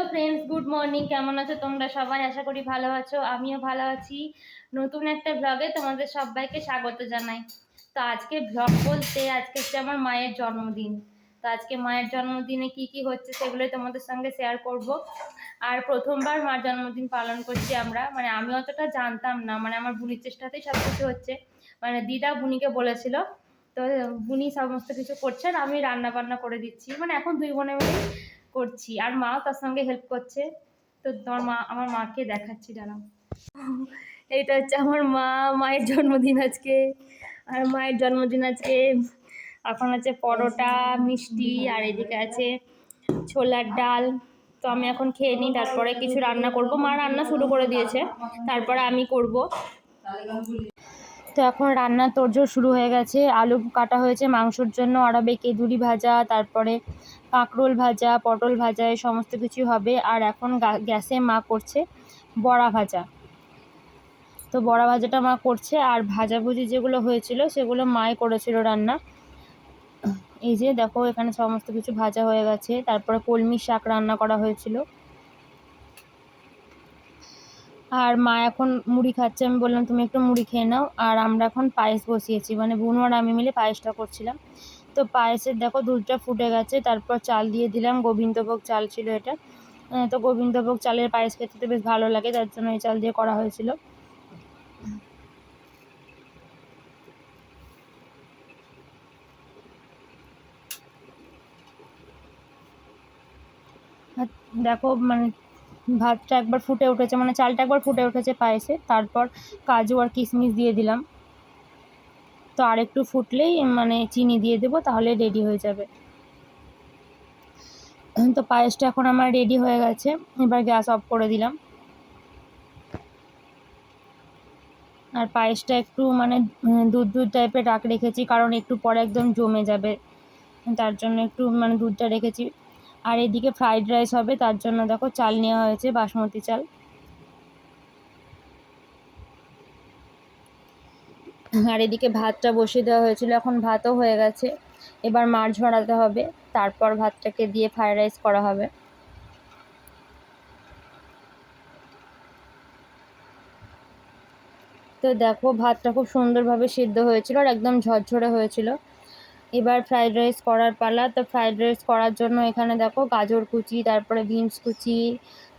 Hello friends good morning কেমন আছো তোমরা? সবাই আশা করি ভালো আছো, আমিও ভালো আছি। নতুন একটা ব্লগে তোমাদের সবাইকে স্বাগত জানাই। তো আজকে ব্লগ বলতে, আজকে হচ্ছে আমার মায়ের জন্মদিন। তো আজকে মায়ের জন্মদিনে কি কি হচ্ছে সেগুলোই তোমাদের সঙ্গে শেয়ার করব। আর প্রথমবার মার জন্মদিন পালন করছি আমরা। মানে আমি অতটা জানতাম না মানে আমার বুনির চেষ্টাতেই সব কিছু হচ্ছে। মানে দিদা বুনিকে বলেছিল, তো বুনি সমস্ত কিছু করছে আর আমি রান্না বান্না করে দিচ্ছি। মানে এখন দুই বোনে মিলে করছি। আর মাও তার সঙ্গে হেল্প করছে। তো তোমার মা, আমার মাকে দেখাচ্ছি, দাঁড়াও। এইটা হচ্ছে আমার মা, মায়ের জন্মদিন আজকে। আর মায়ের জন্মদিন আজকে, এখন আছে পরোটা, মিষ্টি, আর এদিকে আছে ছোলার ডাল। তো আমি এখন খেয়ে নিই, তারপরে কিছু রান্না করব। মা রান্না শুরু করে দিয়েছে, তারপরে আমি করব। তো এখন রান্না তোড়জোড় শুরু হয়ে গেছে। আলু কাটা হয়েছে মাংসর জন্য আর হবে কেঁদুরি ভাজা, তারপরে কাঁকরোল ভাজা, পটল ভাজা সমস্ত কিছু হবে। আর এখন গ্যাসে মা করছে বড়া ভাজা। তো বড়া ভাজাটা মা করছে, আর ভাজাভুজি যেগুলো হয়েছিল সেগুলো মাই করেছিল রান্না। এই যে দেখো, এখানে সমস্ত কিছু ভাজা হয়ে গেছে। তারপরে কলমি শাক রান্না করা হয়েছিল। আর মা এখন মুড়ি খাচ্ছে। আমি বললাম, তুমি একটু মুড়ি খেয়ে নাও। আর আমরা এখন পায়েস বসিয়েছি। মানে বুনু আর আমি মিলে পায়েসটা করছিলাম। তো পায়েসের দেখো দুধটা ফুটে গেছে। তারপর চাল দিয়ে দিলাম। গোবিন্দভোগ চাল ছিল এটা। তো গোবিন্দভোগ চালের পায়েস খেতে তো বেশ ভালো লাগে। তার জন্য এই চাল দিয়ে করা হয়েছিল। দেখো মানে ভাতটা একবার ফুটে উঠেছে মানে চালটা একবার ফুটে উঠেছে পায়েসে, তারপর কাজু আর কিশমিশ দিয়ে দিলাম। তো আর একটু ফুটলেই মানে চিনি দিয়ে দেবো, তাহলে রেডি হয়ে যাবে। তো পায়েসটা এখন আমার রেডি হয়ে গেছে, এবার গ্যাস অফ করে দিলাম। আর পায়েসটা একটু মানে দুধ দুধ টাইপের রাখ রেখেছি, কারণ একটু পরে একদম জমে যাবে। তার জন্য একটু মানে দুধটা রেখেছি। আর এদিকে ফ্রাইড রাইস হবে, তার জন্য দেখো চাল নেওয়া হয়েছে, বাসমতি চাল। আর এদিকে ভাতটা বসিয়ে দেওয়া হয়েছিল, এখন ভাতও হয়ে গেছে। এবার মাছ ঝরাতে হবে, তারপর ভাতটাকে দিয়ে ফ্রাইড রাইস করা হবে। তো দেখো, ভাতটা খুব সুন্দরভাবে সিদ্ধ হয়েছিল আর একদম ঝরঝরে হয়েছিল। এবার ফ্রাইড রাইস করার পালা। তো ফ্রাইড রাইস করার জন্য এখানে দেখো গাজর কুচি, তারপরে বিনস কুচি,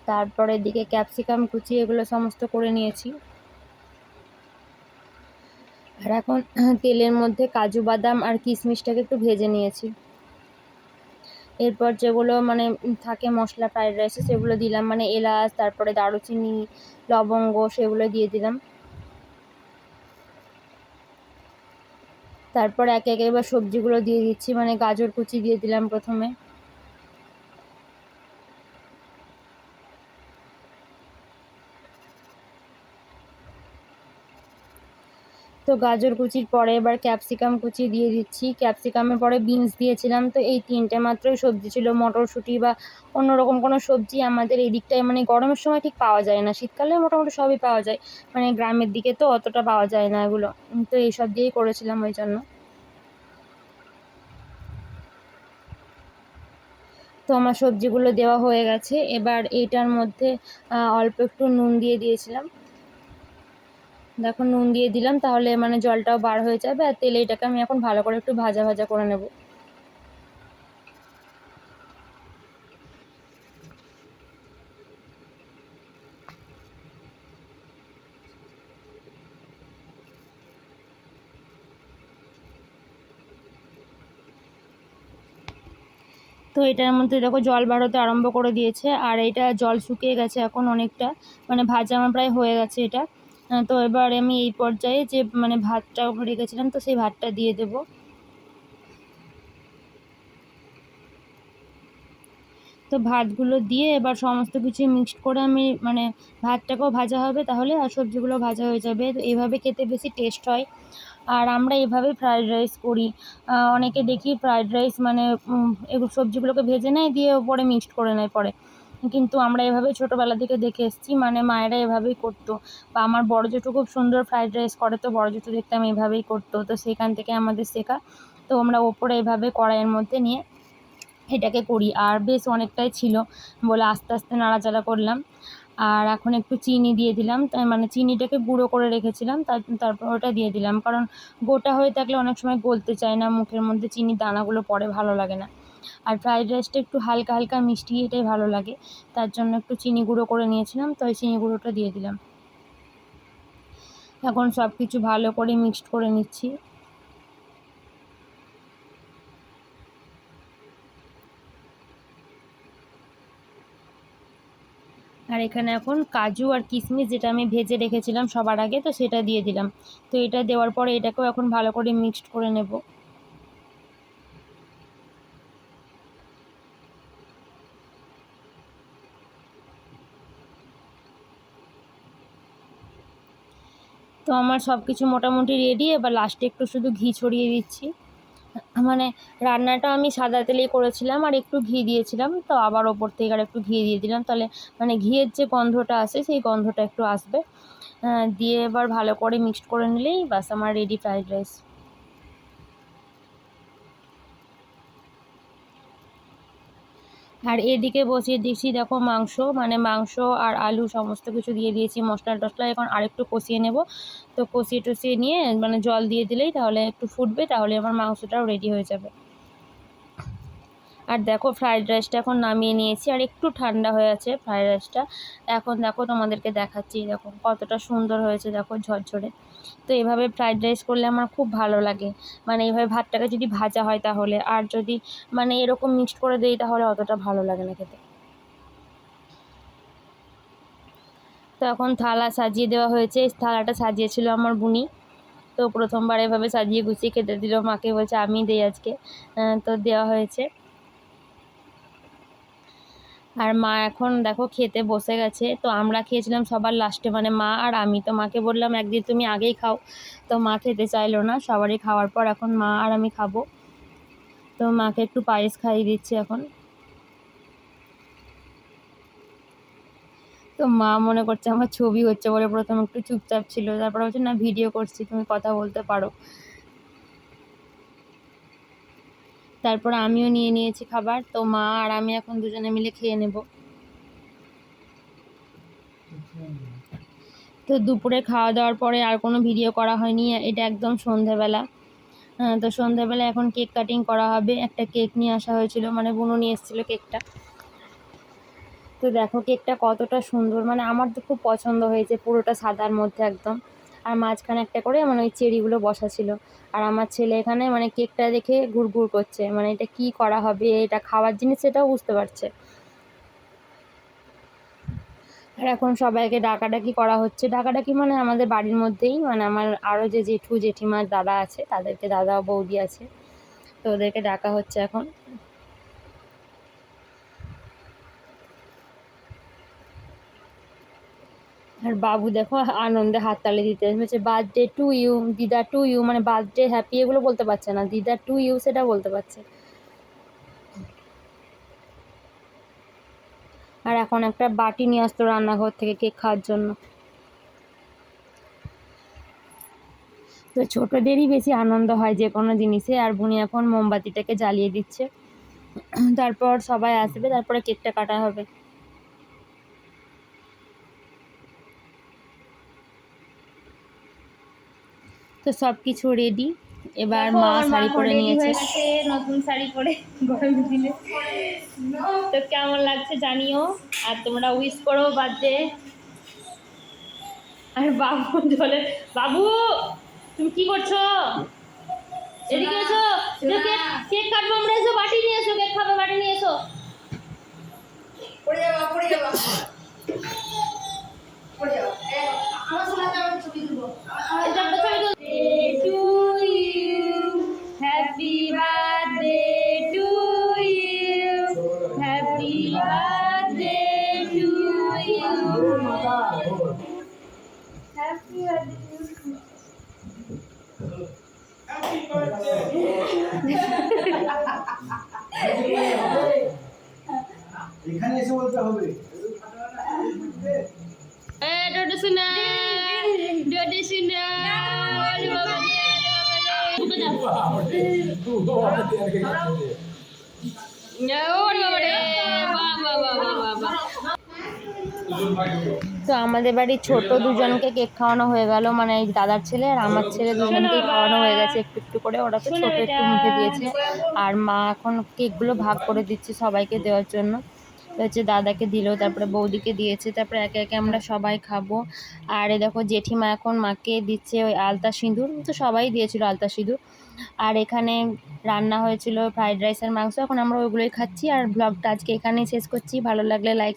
তারপরে এদিকে ক্যাপসিকাম কুচি, এগুলো সমস্ত করে নিয়েছি। আর এখন তেলের মধ্যে কাজু বাদাম আর কিশমিশটাকে একটু ভেজে নিয়েছি। এরপর যেগুলো মানে থাকে মশলা ফ্রাইড রাইসে সেগুলো দিলাম। মানে এলাচ, তারপরে দারুচিনি, লবঙ্গ, সেগুলো দিয়ে দিলাম। তারপর একে একে এবার সবজিগুলো দিয়ে দিচ্ছি মানে গাজর কুচি দিয়ে দিলাম প্রথমে। তো গাজর কুচির পরে এবার ক্যাপসিকাম কুচি দিয়ে দিচ্ছি। ক্যাপসিকামের পরে বিনস দিয়েছিলাম, তো এই তিনটে মাত্রই সবজি ছিল। মটরশুঁটি বা অন্যরকম কোনো সবজি আমাদের এই দিকটায় মানে গরমের সময় ঠিক পাওয়া যায় না। শীতকালে মোটামুটি সবই পাওয়া যায় মানে গ্রামের দিকে তো অতটা পাওয়া যায় না এগুলো। তো এইসব দিয়েই করেছিলাম ওই জন্য। তো আমার সবজিগুলো দেওয়া হয়ে গেছে। এবার এইটার মধ্যে অল্প একটু নুন দিয়ে দিয়েছিলাম। দেখো, নুন দিয়ে দিলাম, তাহলে মানে জলটাও বার হয়ে যাবে আর তেলে এটাকে আমি এখন ভালো করে একটু ভাজা ভাজা করে নেব। তো এটার মধ্যে দেখো, জল বাড়তে আরম্ভ করে দিয়েছে, আর এটা জল শুকিয়ে গেছে এখন অনেকটা মানে ভাজা আমার প্রায় হয়ে গেছে এটা। তো এবার আমি এই পর্যায়ে যে মানে ভাতটা রেখেছিলাম তো সেই ভাতটা দিয়ে দেবো। তো ভাতগুলো দিয়ে এবার সমস্ত কিছু মিক্সড করে আমি মানে ভাতটাকেও ভাজা হবে তাহলে, আর সবজিগুলো ভাজা হয়ে যাবে। তো এইভাবে খেতে বেশি টেস্ট হয়। আর আমরা এভাবে ফ্রায়েড রাইস করি। অনেকে দেখি ফ্রায়েড রাইস মানে সবজিগুলোকে ভেজে নেয়, দিয়ে ওপরে মিক্সড করে নেয় পরে। কিন্তু আমরা এভাবে ছোটোবেলা থেকে দেখে এসেছি মানে মায়েরা এভাবেই করতো। বা আমার বড় জেঠু খুব সুন্দর ফ্রায়েড রাইস করে তো, বড় জেঠু দেখতাম এভাবেই করতো। তো সেখান থেকে আমাদের শেখা। তো আমরা ওপরে এভাবে কড়াইয়ের মধ্যে নিয়ে এটাকে করি। আর বেশ অনেকটাই ছিল বলে আস্তে আস্তে নাড়াচাড়া করলাম। আর এখন একটু চিনি দিয়ে দিলাম। মানে চিনিটাকে গুঁড়ো করে রেখেছিলাম। তার তারপর ওটা দিয়ে দিলাম। কারণ গোটা হয়ে থাকলে অনেক সময় গলতে চায় না মুখের মধ্যে। চিনির দানাগুলো পড়ে ভালো লাগে না। আর ফ্রাইড রাইসটা একটু হালকা হালকা মিষ্টি এটাই ভালো লাগে। তার জন্য একটু চিনি গুঁড়ো করে নিয়েছিলাম, তো ওই চিনি গুঁড়োটা দিয়ে দিলাম। এখন সব কিছু ভালো করে মিক্সড করে নিচ্ছি। আর এখানে এখন কাজু আর কিশমিশ যেটা আমি ভেজে রেখেছিলাম সবার আগে, তো সেটা দিয়ে দিলাম। তো এটা দেওয়ার পরে এটাকেও এখন ভালো করে মিক্সড করে নেব। তো আমার সব কিছু মোটামুটি রেডি এবার লাস্টে একটু শুধু ঘি ছড়িয়ে দিচ্ছি। মানে রান্নাটা আমি সাদা তেলেই করেছিলাম আর একটু ঘি দিয়েছিলাম, তো আবার ওপর থেকে আর একটু ঘি দিয়ে দিলাম। তাহলে মানে ঘিয়ের যে গন্ধটা আসে, সেই গন্ধটা একটু আসবে। দিয়ে এবার ভালো করে মিক্সড করে নিলেই বাস আমার রেডি ফ্রাইড রাইস আর এদিকে বসিয়ে দিচ্ছি, দেখো মাংস মানে মাংস আর আলু সমস্ত কিছু দিয়ে দিয়েছি, মশলা টশলা এখন আরেকটু কষিয়ে নেব। তো কষিয়ে টষিয়ে নিয়ে মানে জল দিয়ে দিলেই তাহলে একটু ফুটবে, তাহলে আমার মাংসটাও রেডি হয়ে যাবে। আর দেখো ফ্রাইড রাইসটা এখন নামিয়ে নিয়েছি, আর একটু ঠান্ডা হয়ে আছে ফ্রাইড রাইসটা এখন দেখো তোমাদেরকে দেখাচ্ছি, দেখো কতটা সুন্দর হয়েছে, দেখো ঝরঝরে। তো এভাবে ফ্রাইড রাইস করলে আমার খুব ভালো লাগে। মানে এইভাবে ভাতটাকে যদি ভাজা হয় তাহলে, আর যদি মানে এরকম মিক্সড করে দিই তাহলে অতটা ভালো লাগে না খেতে। তো এখন থালা সাজিয়ে দেওয়া হয়েছে থালাটা সাজিয়েছিল আমার বুনি। তো প্রথমবার এভাবে সাজিয়ে গুছিয়ে খেতে দিল, মাকে বলছে আমি দিই আজকে। তো দেওয়া হয়েছে। আর মা এখন দেখো খেতে বসে গেছে। তো আমরা খেয়েছিলাম সবার লাস্টে মানে মা আর আমি। তো মাকে বললাম, একদিন তুমি আগেই খাও। তো মা খেতে চাইলো না। সবারই খাওয়ার পর এখন মা আর আমি খাব। তো মাকে একটু পায়েস খাইয়ে দিচ্ছি এখন। তো মা মনে করছে আমার ছবি হচ্ছে বলে প্রথম একটু চুপচাপ ছিল। তারপর বলছে, না ভিডিও করছি। তুমি কথা বলতে পারো। তারপর আমিও নিয়ে নিয়েছি খাবার, তো মা আর আমি এখন দুজনে মিলে খেয়ে নেব। তো দুপুরে খাওয়া দাওয়ার পরে আর কোনো ভিডিও করা হয়নি, এটা একদম সন্ধেবেলা। তো সন্ধেবেলা এখন কেক কাটিং করা হবে, একটা কেক নিয়ে আসা হয়েছিল মানে বুনো নিয়ে এসেছিল কেকটা। তো দেখো কেকটা কতটা সুন্দর মানে আমার তো খুব পছন্দ হয়েছে পুরোটা সাদার মধ্যে একদম। আর মাঝখানে একটা করে মানে ওই চেরিগুলো বসা ছিল। আর আমার ছেলে এখানে মানে কেকটা দেখে ঘুরঘুর করছে। মানে এটা কি করা হবে, এটা খাওয়ার জিনিস সেটাও বুঝতে পারছে। আর এখন সবাইকে ডাকাডাকি করা হচ্ছে। ডাকাডাকি মানে আমাদের বাড়ির মধ্যেই মানে আমার আরও যে জেঠু, জেঠিমার দাদা আছে, তাদেরকে দাদা বৌদি আছে। তো ওদেরকে ডাকা হচ্ছে এখন। আর বাবু দেখো আনন্দে হাততালি দিতে হচ্ছে বার্থডে টু ইউ দিদা টু ইউ মানে বার্থডে হ্যাপি এগুলো বলতে পারছে না। দিদা টু ইউ সেটা বলতে পারছে। আর এখন একটা বাটি নিয়ে আসতো রান্নাঘর থেকে কেক খাওয়ার জন্য। তো ছোটোদেরই বেশি আনন্দ হয় যে কোনো জিনিসে। আর বুনি এখন মোমবাতিটাকে জ্বালিয়ে দিচ্ছে। তারপর সবাই আসবে, তারপরে কেকটা কাটা হবে। তো সব কিছু রেডি এবার মা শাড়ি পরে নিয়েছে। নতুন শাড়ি পরে গরমের দিনে। তো কেমন লাগছে জানিও আর তোমরা উইশ করো বার্থডে। আর বাবু জলে বাবু তুমি কি করছ? এদিকে এসো কেক কেক কাটবো আমরা এসো বাটি নিয়ে এসো কেক খাবে। এখানে এসে বলতে হবে এ ডোডো সোনা ডোডো সোনা ওরে বাবা রে, ওরে বাবা রে। ওরে বাবা তো আমাদের বাড়ির ছোট দুজনকে কেক খাওয়ানো হয়ে গেল। মানে দাদার ছেলে আর আমার ছেলে দুজনকে খাওয়ানো হয়ে গেছে একটু একটু করে। ওরা তো ছোট একটু মুখে দিয়েছে। আর মা এখন কেকগুলো ভাগ করে দিচ্ছে সবাইকে দেওয়ার জন্য। হচ্ছে দাদাকে দিল, তারপরে বৌদিকে দিয়েছে, তারপরে একে একে আমরা সবাই খাব। আর এ দেখো জেঠিমা এখন মাকে দিচ্ছে ওই আলতা সিঁদুর। তো সবাই দিয়েছিল আলতা সিঁদুর। আর এখানে রান্না হয়েছিল ফ্রাইড রাইসের মাংস। এখন আমরা ওইগুলোই খাচ্ছি। আর ব্লগটা আজকে এখানেই শেষ করছি। ভালো লাগলে লাইক